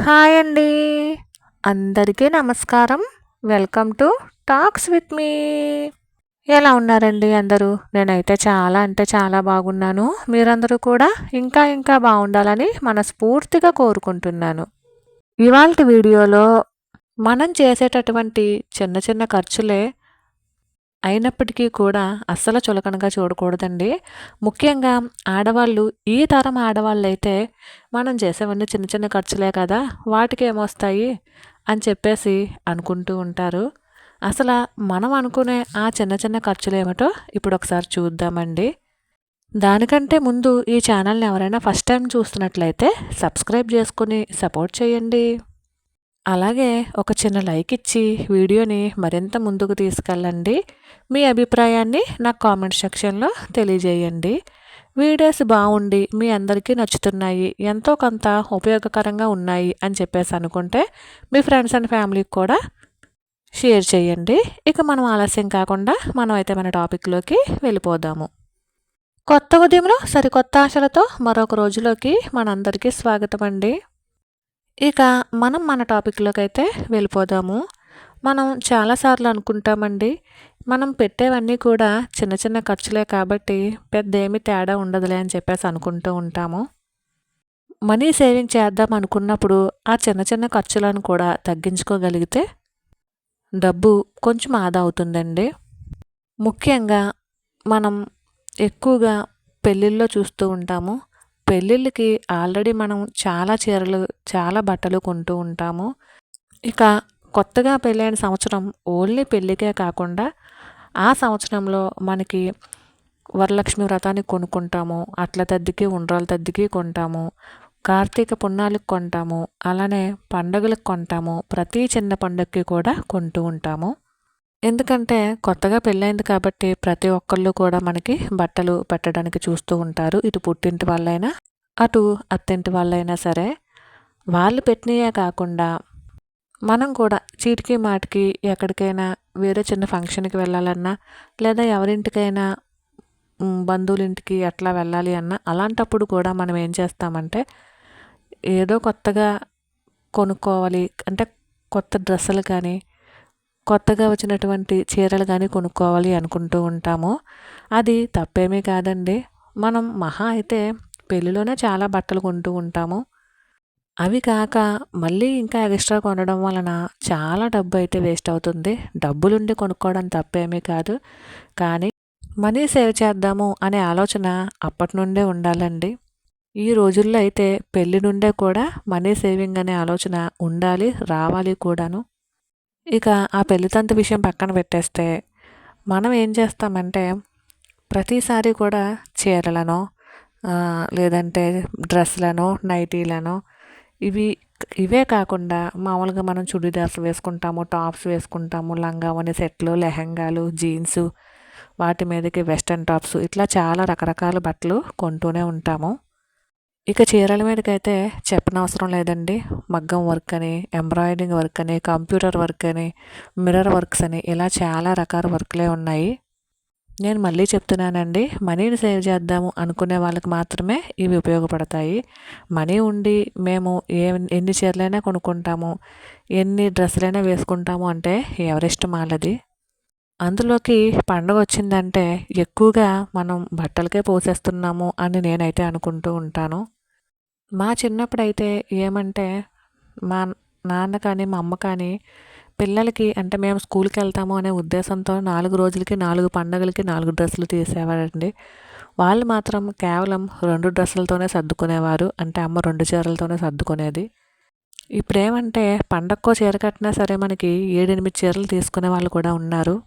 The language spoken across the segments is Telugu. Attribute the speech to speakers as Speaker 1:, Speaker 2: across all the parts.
Speaker 1: హాయ్ అండి. అందరికీ నమస్కారం. Welcome to talks with me. ఎలా ఉన్నారండి అందరూ? నేనైతే చాలా అంటే చాలా బాగున్నాను. మీరందరూ కూడా ఇంకా ఇంకా బాగుండాలని మనస్ఫూర్తిగా కోరుకుంటున్నాను. ఇవాళ వీడియోలో మనం చేసేటటువంటి చిన్న చిన్న ఖర్చులే అయినప్పటికీ కూడా అస్సలు చులకనగా చూడకూడదండి. ముఖ్యంగా ఆడవాళ్ళు ఈ తరం ఆడవాళ్ళు అయితే మనం చేసేవన్నీ చిన్న చిన్న ఖర్చులే కదా వాటికి ఏమొస్తాయి అని చెప్పేసి అనుకుంటూ ఉంటారు. అసలు మనం అనుకునే ఆ చిన్న చిన్న ఖర్చులు ఏమిటో ఇప్పుడు ఒకసారి చూద్దామండి. దానికంటే ముందు ఈ ఛానల్ని ఎవరైనా ఫస్ట్ టైం చూస్తున్నట్లయితే సబ్స్క్రైబ్ చేసుకుని సపోర్ట్ చేయండి. అలాగే ఒక చిన్న లైక్ ఇచ్చి వీడియోని మరింత ముందుకు తీసుకెళ్ళండి. మీ అభిప్రాయాన్ని నాకు కామెంట్ సెక్షన్లో తెలియజేయండి. వీడియోస్ బాగుండి మీ అందరికీ నచ్చుతున్నాయి ఎంతో కొంత ఉపయోగకరంగా ఉన్నాయి అని చెప్పేసి అనుకుంటే మీ ఫ్రెండ్స్ అండ్ ఫ్యామిలీకి కూడా షేర్ చేయండి. ఇక మనం ఆలస్యం కాకుండా మనం అయితే మన టాపిక్లోకి వెళ్ళిపోదాము. కొత్త ఉదయంలో సరికొత్త ఆశలతో మరొక రోజులోకి మనందరికీ స్వాగతం అండి ఇక మనం మన టాపిక్లోకి అయితే వెళ్ళిపోదాము. మనం చాలాసార్లు అనుకుంటామండి మనం పెట్టేవన్నీ కూడా చిన్న చిన్న ఖర్చులే కాబట్టి పెద్ద ఏమి తేడా ఉండదులే అని చెప్పేసి అనుకుంటూ ఉంటాము. మనీ సేవింగ్ చేద్దాం అనుకున్నప్పుడు ఆ చిన్న చిన్న ఖర్చులను కూడా తగ్గించుకోగలిగితే డబ్బు కొంచెం ఆదా అవుతుందండి. ముఖ్యంగా మనం ఎక్కువగా పెళ్ళిళ్ళలో చూస్తూ ఉంటాము. పెళ్ళిళ్ళకి ఆల్రెడీ మనం చాలా చీరలు చాలా బట్టలు కొంటూ ఉంటాము. ఇక కొత్తగా పెళ్ళైన సంవత్సరం ఓన్లీ పెళ్ళికే కాకుండా ఆ సంవత్సరంలో మనకి వరలక్ష్మి వ్రతానికి కొనుక్కుంటాము. అట్ల తద్దికి ఉండ్రాల తద్దికి కొంటాము. కార్తీక పుణ్యాలకు కొంటాము. అలానే పండగలకు కొంటాము. ప్రతి చిన్న పండగకి కూడా కొంటూ ఉంటాము. ఎందుకంటే కొత్తగా పెళ్ళైంది కాబట్టి ప్రతి ఒక్కళ్ళు కూడా మనకి బట్టలు పెట్టడానికి చూస్తూ ఉంటారు. ఇటు పుట్టింటి వాళ్ళైనా అటు అత్తింటి వాళ్ళైనా సరే. వాళ్ళు పెట్టినయే కాకుండా మనం కూడా చీటికి మాటికి ఎక్కడికైనా వేరే చిన్న ఫంక్షన్కి వెళ్ళాలన్నా లేదా ఎవరింటికైనా బంధువులింటికి ఇంటికి వెళ్ళాలి అన్న అలాంటప్పుడు కూడా మనం ఏం చేస్తామంటే ఏదో కొత్తగా కొనుక్కోవాలి. అంటే కొత్త డ్రెస్సులు కానీ కొత్తగా వచ్చినటువంటి చీరలు కానీ కొనుక్కోవాలి అనుకుంటూ ఉంటాము. అది తప్పేమీ కాదండి. మనం మహా అయితే పెళ్ళిలోనే చాలా బట్టలు కొంటూ ఉంటాము. అవి కాక మళ్ళీ ఇంకా ఎక్స్ట్రా కొనడం వలన చాలా డబ్బు అయితే వేస్ట్ అవుతుంది. డబ్బులుండి కొనుక్కోవడం తప్పేమీ కాదు. కానీ మనీ సేవ్ చేద్దాము అనే ఆలోచన అప్పటి నుండే ఉండాలండి. ఈ రోజుల్లో అయితే పెళ్ళి నుండే కూడా మనీ సేవింగ్ అనే ఆలోచన ఉండాలి రావాలి కూడాను. ఇక ఆ పెళ్ళితంతు విషయం పక్కన పెట్టేస్తే మనం ఏం చేస్తామంటే ప్రతిసారి కూడా చీరలను లేదంటే డ్రెస్లను నైటీలను ఇవి ఇవే కాకుండా మామూలుగా మనం చుడీదార్స్ వేసుకుంటాము టాప్స్ వేసుకుంటాము లంగావని సెట్లు లెహంగాలు జీన్స్ వాటి మీదకి వెస్ట్రన్ టాప్స్ ఇట్లా చాలా రకరకాల బట్టలు కొంటూనే ఉంటాము. ఇక చీరల మీదకైతే చెప్పనవసరం లేదండి. మగ్గం వర్క్ అని ఎంబ్రాయిడింగ్ వర్క్ అని కంప్యూటర్ వర్క్ అని మిర్రర్ వర్క్స్ అని ఇలా చాలా రకాల వర్క్లే ఉన్నాయి. నేను మళ్ళీ చెప్తున్నానండి మనీని సేవ్ చేద్దాము అనుకునే వాళ్ళకి మాత్రమే ఇవి ఉపయోగపడతాయి. మనీ ఉండి మేము ఏ ఎన్ని చీరలైనా కొనుక్కుంటాము ఎన్ని డ్రెస్సులైనా వేసుకుంటాము అంటే ఎవరిష్టం వాళ్ళది. అందులోకి పండగ వచ్చిందంటే ఎక్కువగా మనం బట్టలకే పోసేస్తున్నాము అని నేనైతే అనుకుంటూ ఉంటాను. మా చిన్నప్పుడైతే ఏమంటే మా నాన్న కానీ మా అమ్మ కానీ పిల్లలకి అంటే మేము స్కూల్కి వెళ్తాము అనే ఉద్దేశంతో నాలుగు రోజులకి నాలుగు పండుగలకి నాలుగు డ్రెస్సులు తీసేవారండి. వాళ్ళు మాత్రం కేవలం రెండు డ్రెస్సులతోనే సర్దుకునేవారు. అంటే అమ్మ రెండు చీరలతోనే సర్దుకునేది. ఇప్పుడేమంటే పండక్కో చీర కట్టినా సరే మనకి ఏడెనిమిది చీరలు తీసుకునే వాళ్ళు కూడా ఉన్నారు.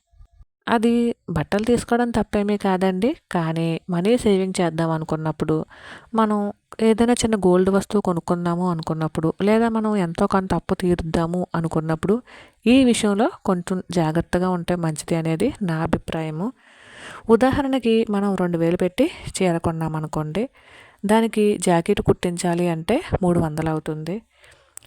Speaker 1: అది బట్టలు తీసుకోవడం తప్పేమీ కాదండి. కానీ మనీ సేవింగ్ చేద్దాం అనుకున్నప్పుడు మనం ఏదైనా చిన్న గోల్డ్ వస్తువు కొనుక్కుందాము అనుకున్నప్పుడు లేదా మనం ఎంతో కొంత అప్పు తీరుద్దాము అనుకున్నప్పుడు ఈ విషయంలో కొంచెం జాగ్రత్తగా ఉంటే మంచిది అనేది నా అభిప్రాయము. ఉదాహరణకి మనం రెండు వేలు పెట్టి చీర కొన్నామనుకోండి దానికి జాకెట్ కుట్టించాలి అంటే మూడు వందలు అవుతుంది.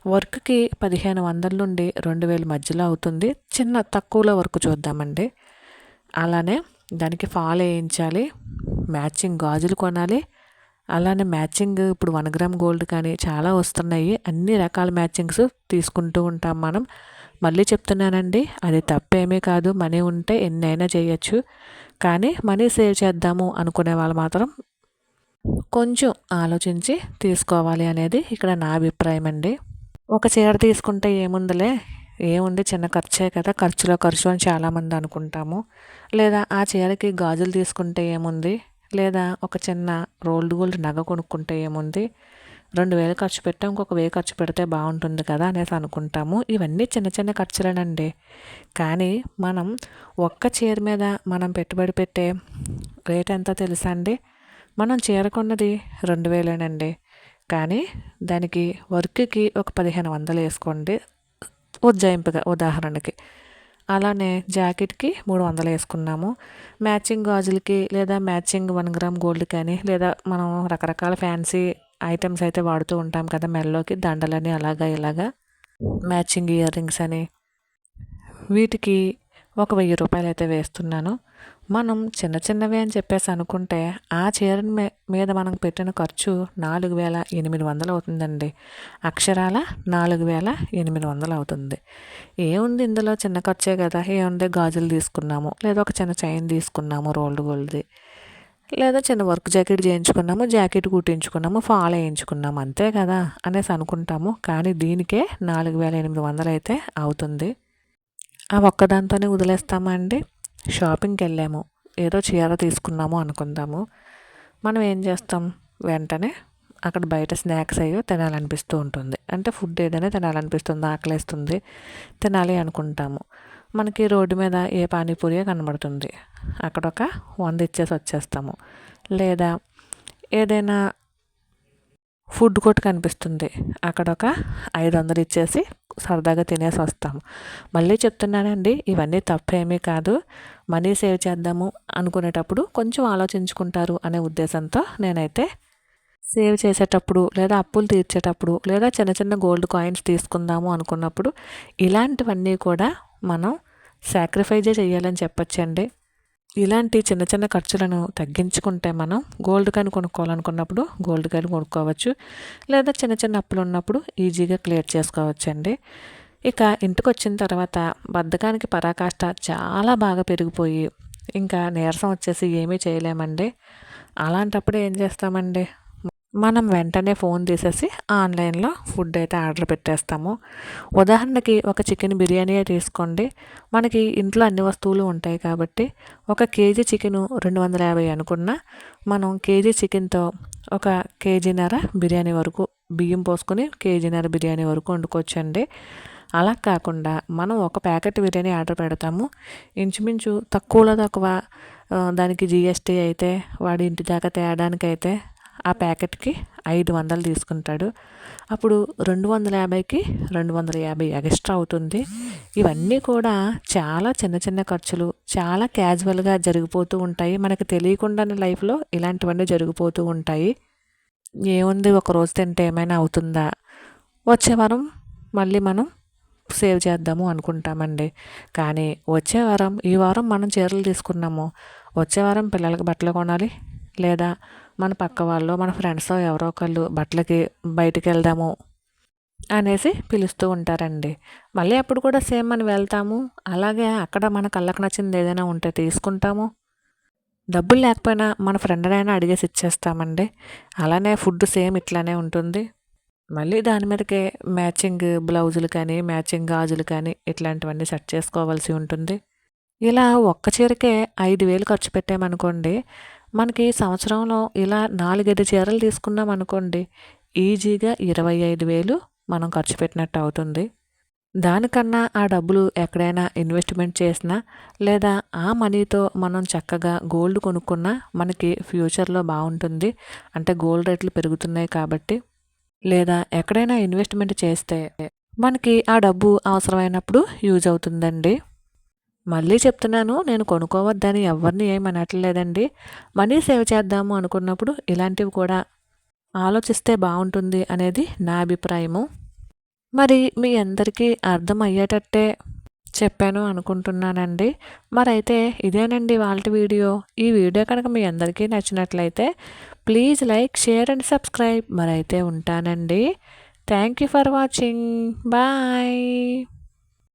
Speaker 1: వర్క్కి పదిహేను వందల నుండి రెండు వేల మధ్యలో అవుతుంది. చిన్న తక్కువలో వర్క్ చూద్దామండి. అలానే దానికి ఫాల్ వేయించాలి మ్యాచింగ్ గాజులు కొనాలి. అలానే మ్యాచింగ్ ఇప్పుడు వన్ గ్రామ్ గోల్డ్ కానీ చాలా వస్తున్నాయి. అన్ని రకాల మ్యాచింగ్స్ తీసుకుంటూ ఉంటాం మనం. మళ్ళీ చెప్తున్నానండి అది తప్పేమీ కాదు మనీ ఉంటే ఎన్నైనా చేయొచ్చు. కానీ మనీ సేవ్ చేద్దాము అనుకునే వాళ్ళు మాత్రం కొంచెం ఆలోచించి తీసుకోవాలి అనేది ఇక్కడ నా అభిప్రాయం అండి ఒక చీర తీసుకుంటే ఏముందిలే? ఏముంది చిన్న ఖర్చే కదా ఖర్చులో ఖర్చు అని చాలామంది అనుకుంటాము. లేదా ఆ చీరకి గాజులు తీసుకుంటే ఏముంది? లేదా ఒక చిన్న రోల్డ్ గోల్డ్ నగ కొనుక్కుంటే ఏముంది? రెండు వేలు ఖర్చు పెట్టాం ఇంకొక వేలు ఖర్చు పెడితే బాగుంటుంది కదా అనేసి అనుకుంటాము. ఇవన్నీ చిన్న చిన్న ఖర్చులేనండి. కానీ మనం ఒక్క చీర మీద మనం పెట్టుబడి పెట్టే రేట్ ఎంత తెలుసా అండి? మనం చీర కొన్నది రెండు వేలేనండి. కానీ దానికి వర్క్కి ఒక పదిహేను వందలు వేసుకోండి. ఉజ్జాయింపుగా ఉదాహరణకి. అలానే జాకెట్కి మూడు వందలు వేసుకున్నాము. మ్యాచింగ్ గాజులకి లేదా మ్యాచింగ్ వన్ గ్రామ్ గోల్డ్ కానీ లేదా మనం రకరకాల ఫ్యాన్సీ ఐటమ్స్ అయితే వాడుతూ ఉంటాం కదా మెల్లోకి దండలని అలాగా ఇలాగా. మ్యాచింగ్ ఇయర్ రింగ్స్ అని. వీటికి ఒక వెయ్యి రూపాయలు అయితే వేస్తున్నాను. మనం చిన్న చిన్నవి అని చెప్పేసి అనుకుంటే ఆ చీర మీద మనం పెట్టిన ఖర్చు నాలుగు వేల ఎనిమిది వందలు అవుతుందండి. అక్షరాల నాలుగు వేల ఎనిమిది వందలు అవుతుంది. ఏముంది ఇందులో చిన్న ఖర్చే కదా? ఏముంది? గాజులు తీసుకున్నాము. లేదా ఒక చిన్న చైన్ తీసుకున్నాము రోల్డ్ గోల్డ్ది. లేదా చిన్న వర్క్ జాకెట్ చేయించుకున్నాము జాకెట్ కుట్టించుకున్నాము ఫాల్ వేయించుకున్నాము అంతే కదా? అనేసి అనుకుంటాము. కానీ దీనికే నాలుగు వేల ఎనిమిది వందలు అయితే అవుతుంది. ఆ ఒక్కదాంతోనే వదిలేస్తామా అండి? షాపింగ్కి వెళ్ళాము ఏదో చీర తీసుకున్నాము అనుకుందాము. మనం ఏం చేస్తాం? వెంటనే అక్కడ బయట స్నాక్స్ అయ్యో తినాలనిపిస్తూ ఉంటుంది. అంటే ఫుడ్ ఏదైనా తినాలనిపిస్తుంది ఆకలిస్తుంది తినాలి అనుకుంటాము. మనకి రోడ్డు మీద ఏ పానీపూరియో కనబడుతుంది. అక్కడ ఒక వంద ఇచ్చేసి వచ్చేస్తాము. లేదా ఏదైనా ఫుడ్ కోర్ట్ కనిపిస్తుంది. అక్కడ ఒక ఐదు వందలు ఇచ్చేసి సరదాగా తినేసి వస్తాము. మళ్ళీ చెప్తున్నానండి ఇవన్నీ తప్పేమీ కాదు. మనీ సేవ్ చేద్దాము అనుకునేటప్పుడు కొంచెం ఆలోచించుకుంటారు అనే ఉద్దేశంతో నేనైతే సేవ్ చేసేటప్పుడు లేదా అప్పులు తీర్చేటప్పుడు లేదా చిన్న చిన్న గోల్డ్ కాయిన్స్ తీసుకుందాము అనుకున్నప్పుడు ఇలాంటివన్నీ కూడా మనం సాక్రిఫైజే చేయాలని చెప్పచ్చండి. ఇలాంటి చిన్న చిన్న ఖర్చులను తగ్గించుకుంటే మనం గోల్డ్ కాయిన్ కొనుక్కోవాలనుకున్నప్పుడు గోల్డ్ కాయిన్ కొనుక్కోవచ్చు. లేదా చిన్న చిన్న అప్పులు ఉన్నప్పుడు ఈజీగా క్లియర్ చేసుకోవచ్చండి. ఇక ఇంటికి వచ్చిన తర్వాత బద్ధకానికి పరాకాష్ట చాలా బాగా పెరిగిపోయి ఇంకా నీరసం వచ్చేసి ఏమీ చేయలేమండి. అలాంటప్పుడు ఏం చేస్తామండి? మనం వెంటనే ఫోన్ తీసేసి ఆన్లైన్లో ఫుడ్ అయితే ఆర్డర్ పెట్టేస్తాము. ఉదాహరణకి ఒక చికెన్ బిర్యానీ తీసుకోండి. మనకి ఇంట్లో అన్ని వస్తువులు ఉంటాయి కాబట్టి ఒక కేజీ చికెను రెండు వందల యాభై అనుకున్న మనం కేజీ చికెన్తో ఒక కేజీన్నర బిర్యానీ వరకు బియ్యం పోసుకొని కేజీన్నర బిర్యానీ వరకు వండుకోవచ్చండి. అలా కాకుండా మనం ఒక ప్యాకెట్ బిర్యానీ ఆర్డర్ పెడతాము. ఇంచుమించు తక్కువలో తక్కువ దానికి జిఎస్టీ అయితే వాడి ఇంటి దాకా తేయడానికైతే అయితే ఆ ప్యాకెట్కి ఐదు వందలు తీసుకుంటాడు. అప్పుడు రెండు వందల యాభైకి రెండు వందల యాభై ఎక్స్ట్రా అవుతుంది. ఇవన్నీ కూడా చాలా చిన్న చిన్న ఖర్చులు చాలా క్యాజువల్గా జరిగిపోతూ ఉంటాయి. మనకు తెలియకుండానే లైఫ్లో ఇలాంటివన్నీ జరిగిపోతూ ఉంటాయి. ఏముంది? ఒక రోజు తింటే ఏమైనా అవుతుందా? వచ్చే వారం మళ్ళీ మనం సేవ్ చేద్దాము అనుకుంటామండి. కానీ వచ్చే వారం ఈ వారం మనం చీరలు తీసుకున్నాము. వచ్చే వారం పిల్లలకి బట్టలు కొనాలి లేదా మన పక్క వాళ్ళు మన ఫ్రెండ్స్ ఎవరో ఒకళ్ళు బట్టలకి బయటికి వెళ్దాము అనేసి పిలుస్తూ ఉంటారండి. మళ్ళీ అప్పుడు కూడా సేమ్ మనం వెళ్తాము. అలాగే అక్కడ మన కళ్ళకు నచ్చింది ఏదైనా ఉంటే తీసుకుంటాము. డబ్బులు లేకపోయినా మన ఫ్రెండ్నైనా అడిగేసి ఇచ్చేస్తామండి. అలానే ఫుడ్ సేమ్ ఇట్లానే ఉంటుంది. మళ్ళీ దాని మీదకే మ్యాచింగ్ బ్లౌజులు కానీ మ్యాచింగ్ గాజులు కానీ ఇట్లాంటివన్నీ సెట్ చేసుకోవాల్సి ఉంటుంది. ఇలా ఒక్క చీరకే ఐదు వేలు ఖర్చు పెట్టామనుకోండి మనకి సంవత్సరంలో ఇలా నాలుగైదు చీరలు తీసుకున్నాం అనుకోండి ఈజీగా ఇరవై ఐదు వేలు మనం ఖర్చు పెట్టినట్టు అవుతుంది. దానికన్నా ఆ డబ్బులు ఎక్కడైనా ఇన్వెస్ట్మెంట్ చేసినా లేదా ఆ మనీతో మనం చక్కగా గోల్డ్ కొనుక్కున్నా మనకి ఫ్యూచర్లో బాగుంటుంది. అంటే గోల్డ్ రేట్లు పెరుగుతున్నాయి కాబట్టి. లేదా ఎక్కడైనా ఇన్వెస్ట్మెంట్ చేస్తే మనకి ఆ డబ్బు అవసరమైనప్పుడు యూజ్ అవుతుందండి. మళ్ళీ చెప్తున్నాను నేను కొనుక్కోవద్దని ఎవరిని ఏమనట్లేదండి. మనీ సేవ్ చేద్దాము అనుకున్నప్పుడు ఇలాంటివి కూడా ఆలోచిస్తే బాగుంటుంది అనేది నా అభిప్రాయము. మరి మీ అందరికీ అర్థమయ్యేటట్టే చెప్పాను అనుకుంటున్నానండి. మరైతే ఇదేనండి వాళ్ళ వీడియో. ఈ వీడియో కనుక మీ అందరికీ నచ్చినట్లయితే please like share and subscribe. మరైతే ఉంటానండి. Thank you for watching. Bye.